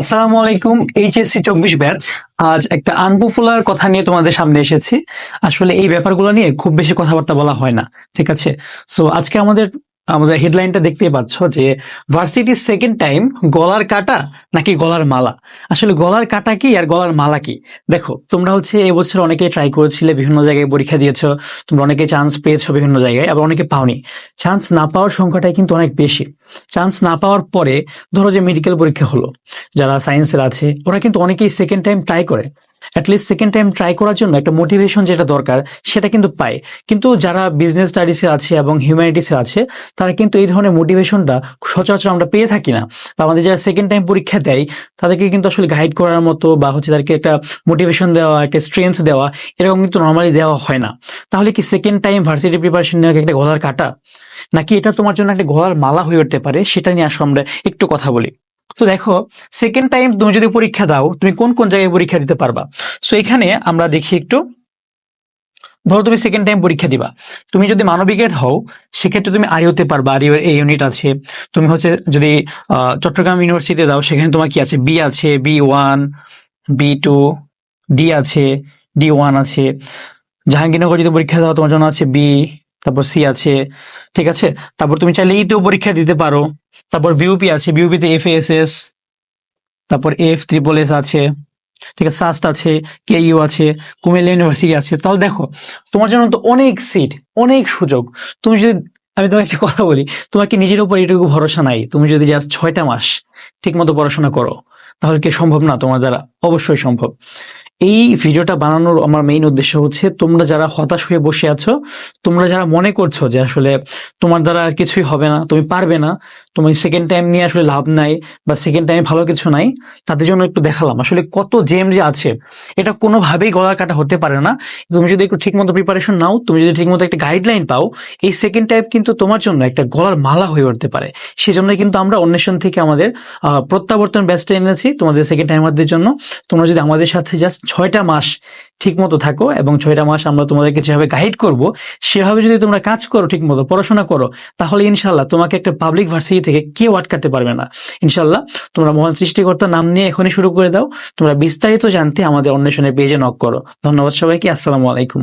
আসসালামু আলাইকুম, এইচএসসি চব্বিশ ব্যাচ। আজ একটা আনপপুলার কথা নিয়ে তোমাদের সামনে এসেছি। আসলে এই ব্যাপারগুলো নিয়ে খুব বেশি কথাবার্তা বলা হয় না, ঠিক আছে? সো আজকে আমাদের আমাদের হেডলাইনটা দেখতে পাচ্ছ যে ভার্সিটির সেকেন্ড টাইম গলার কাটা নাকি গলার মালা? আসলে গলার কাটা কি আর গলার মালা কি? দেখো, তোমরা হচ্ছে এবছর অনেকে ট্রাই করেছিলে, বিভিন্ন জায়গায় পরীক্ষা দিয়েছ, তোমরা অনেকে চান্স পেয়েছ বিভিন্ন জায়গায়, আবার অনেকে পাওনি। চান্স না পাওয়ার সংখ্যাটাই কিন্তু অনেক বেশি। চান্স না পাওয়ার পরে ধরো যে মেডিকেল পরীক্ষা হলো, যারা সায়েন্সের আছে, ওরা কিন্তু অনেকেই সেকেন্ড টাইম ট্রাই করে। At least second time try করার জন্য একটা মোটিভেশন যেটা দরকার, সেটা কিন্তু পায়। কিন্তু যারা বিজনেস স্টাডিসে আছে এবং হিউম্যানিটিসে আছে তারা কিন্তু এই ধরনের মোটিভেশনটা সচরাচর আমরা পেয়ে থাকি না। বা আমাদের যারা সেকেন্ড টাইম পরীক্ষা দেয়, তাদেরকে কিন্তু আসলে গাইড করার মতো বা হচ্ছে তাদেরকে একটা মোটিভেশন দেওয়া, একটা স্ট্রেংথ দেওয়া, এরকম কিন্তু নর্মালি দেওয়া হয় না। তাহলে কি সেকেন্ড টাইম ভার্সিটি প্রিপারেশন নেওয়া একটা গলার কাটা? নাকি এটা তোমার জন্য একটা গলার মালা হয়ে উঠতে পারে? সেটা নিয়ে আসো আমরা একটু কথা বলি। তো দেখো সেকেন্ড টাইম তুমি যদি পরীক্ষা দাও, তুমি কোন কোন জায়গায় পরীক্ষা দিতে পারবা? সো এখানে আমরা দেখি একটু ধরো তুমি সেকেন্ড টাইম পরীক্ষা দিবা। তুমি যদি মানবিকের হও, সেক্ষেত্রে তুমি আরিওতে পারবা আরিও এই ইউনিট আছে। তুমি হচ্ছে যদি চট্টগ্রাম ইউনিভার্সিটি দাও, সেখানে তোমার কি আছে? বি আছে B one B two D আছে ডি ওয়ান আছে। জাহাঙ্গীরনগর যদি পরীক্ষা দাও, তোমার জন্য আছে বি তারপর সি আছে। ঠিক আছে? তারপর তুমি চাইলে ইতেও পরীক্ষা দিতে পারো। তারপর বিউপি আছে বিউপিতে এফ এস এস তারপর এফ ত্রিপল এস আছে। ঠিক আছে সাস্ট আছে কে ইউ আছে কুমিল্লা ইউনিভার্সিটি আছে। তাহলে দেখো, তোমার জন্য তো অনেক সিট অনেক সুযোগ। তুমি যদি, আমি তোমাকে একটা কথা বলি, তোমার কি নিজের উপর এটুকু ভরসা নাই? তুমি যদি জাস্ট ছয়টা মাস ঠিক মতো পড়াশোনা করো, তাহলে কি সম্ভব না? তোমার দ্বারা অবশ্যই সম্ভব। এই ভিডিওটা বানানোর আমার মেইন উদ্দেশ্য হচ্ছে, তোমরা যারা হতাশ হয়ে বসে আছো, তোমরা যারা মনে করছ যে আসলে তোমার দ্বারা আর কিছুই হবে না, তুমি পারবে না, তোমার সেকেন্ড টাইম নিয়ে আসলে লাভ নাই বা সেকেন্ড টাইমে ভালো কিছু নাই, তাদের জন্য একটু দেখালাম। আসলে কত জেম যে আছে, এটা কোনোভাবেই গলার কাটা হতে পারে না। তুমি যদি একটু ঠিক মতো প্রিপারেশন নাও, তুমি যদি ঠিক মতো একটা গাইডলাইন পাও, এই সেকেন্ড টাইম কিন্তু তোমার জন্য একটা গলার মালা হয়ে উঠতে পারে। সেজন্যই কিন্তু আমরা অন্বেষণ থেকে আমাদের প্রত্যাবর্তন ব্যাচটা এনেছি তোমাদের সেকেন্ড টাইমারদের জন্য। তোমরা যদি আমাদের সাথে জাস্ট ছয়টা মাস ঠিক মতো থাকো এবং ছয়টা মাস আমরা তোমাদেরকে যেভাবে গাইড করব, সেভাবে যদি তোমরা কাজ করো ঠিক মতো পড়াশোনা করো, তাহলে ইনশাল্লাহ তোমাকে একটা পাবলিক ভার্সিটি থেকে কেউ আটকাতে পারবে না। ইনশাল্লাহ তোমরা মহান সৃষ্টিকর্তার নাম নিয়ে এখনই শুরু করে দাও, তোমরা বিস্তারিত জানতে আমাদের অন্বেষণের পেজে নক করো। ধন্যবাদ সবাইকে, আসসালামু আলাইকুম।